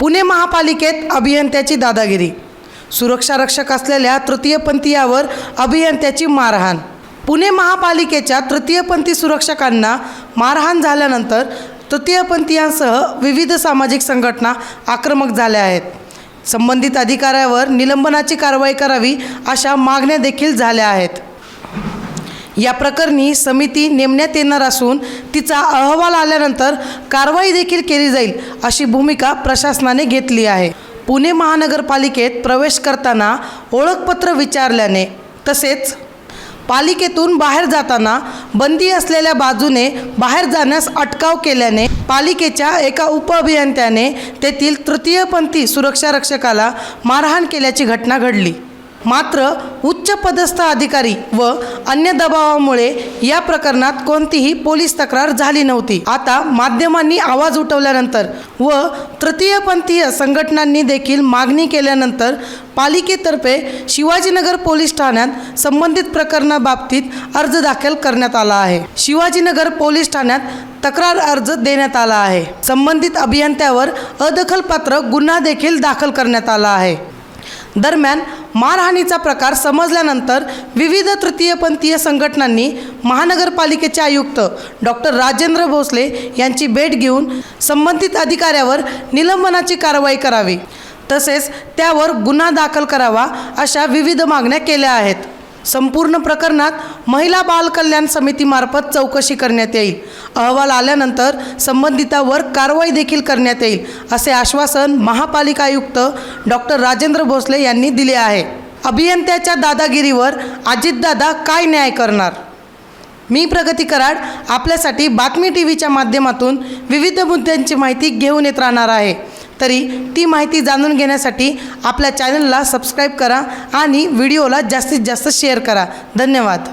पुणे महापालिकेत अभियंत्याची दादागिरी. सुरक्षा रक्षक असलेल्या तृतीयपंथीयावर अभियंत्याची मारहाण. पुणे महापालिकेच्या तृतीयपंथी सुरक्षकांना मारहाण झाल्यानंतर तृतीयपंथीयांसह विविध सामाजिक संघटना आक्रमक झाल्या आहेत. संबंधित अधिकाऱ्यावर निलंबनाची कारवाई करावी अशा मागण्या देखील झाल्या आहेत. या प्रकरणी समिती नेमण्यात येणार असून तिचा अहवाल आल्यानंतर कारवाई देखील केली जाईल अशी भूमिका प्रशासनाने घेतली आहे. पुणे महानगरपालिकेत प्रवेश करताना ओळखपत्र विचारल्याने तसेच पालिकेतून बाहेर जाताना बंदी असलेल्या बाजूने बाहेर जाण्यास अटकाव केल्याने पालिकेच्या एका उपअभियंत्याने तेथील तृतीयपंथी सुरक्षा रक्षकाला मारहाण केल्याची घटना घडली. मात्र उच्च पदस्थ अधिकारी व अन्य दबावामुळे या प्रकरणात कोणतीही पोलीस तक्रार झाली नव्हती. आता माध्यमांनी आवाज उठवल्यानंतर व तृतीयपंथीय संघटनांनी देखील मागणी केल्यानंतर पालिकेतर्फे शिवाजीनगर पोलीस ठाण्यात संबंधित प्रकरणाबाबतीत अर्ज दाखल करण्यात आला आहे. शिवाजीनगर पोलीस ठाण्यात तक्रार अर्ज देण्यात आला आहे. संबंधित अभियंत्यावर अदखलपात्र गुन्हा देखील दाखल करण्यात आला आहे. दरम्यान मारहाणीचा प्रकार समजल्यानंतर विविध तृतीयपंथीय संघटनांनी महानगरपालिकेचे आयुक्त डॉक्टर राजेंद्र भोसले यांची भेट घेऊन संबंधित अधिकाऱ्यावर निलंबनाची कारवाई करावी. तसेच त्यावर गुन्हा दाखल करावा अशा विविध मागण्या केल्या आहेत. संपूर्ण प्रकरणात महिला बाल कल्याण समितीमार्फत चौकशी करण्यात येईल. अहवाल आल्यानंतर संबंधितावर कारवाई देखील करण्यात येईल असे आश्वासन महापालिका आयुक्त डॉक्टर राजेंद्र भोसले यांनी दिले आहे. अभियंत्याच्या दादागिरीवर अजितदादा काय न्याय करणार? मी प्रगती कराड आपल्यासाठी बातमी टी व्हीच्या माध्यमातून विविध मुद्द्यांची माहिती घेऊन येत राहणार आहे. तरी ती माहिती जाणून घेण्यासाठी आपल्या चॅनलला सबस्क्राईब करा आणि व्हिडिओला जास्तीत जास्त शेअर करा. धन्यवाद.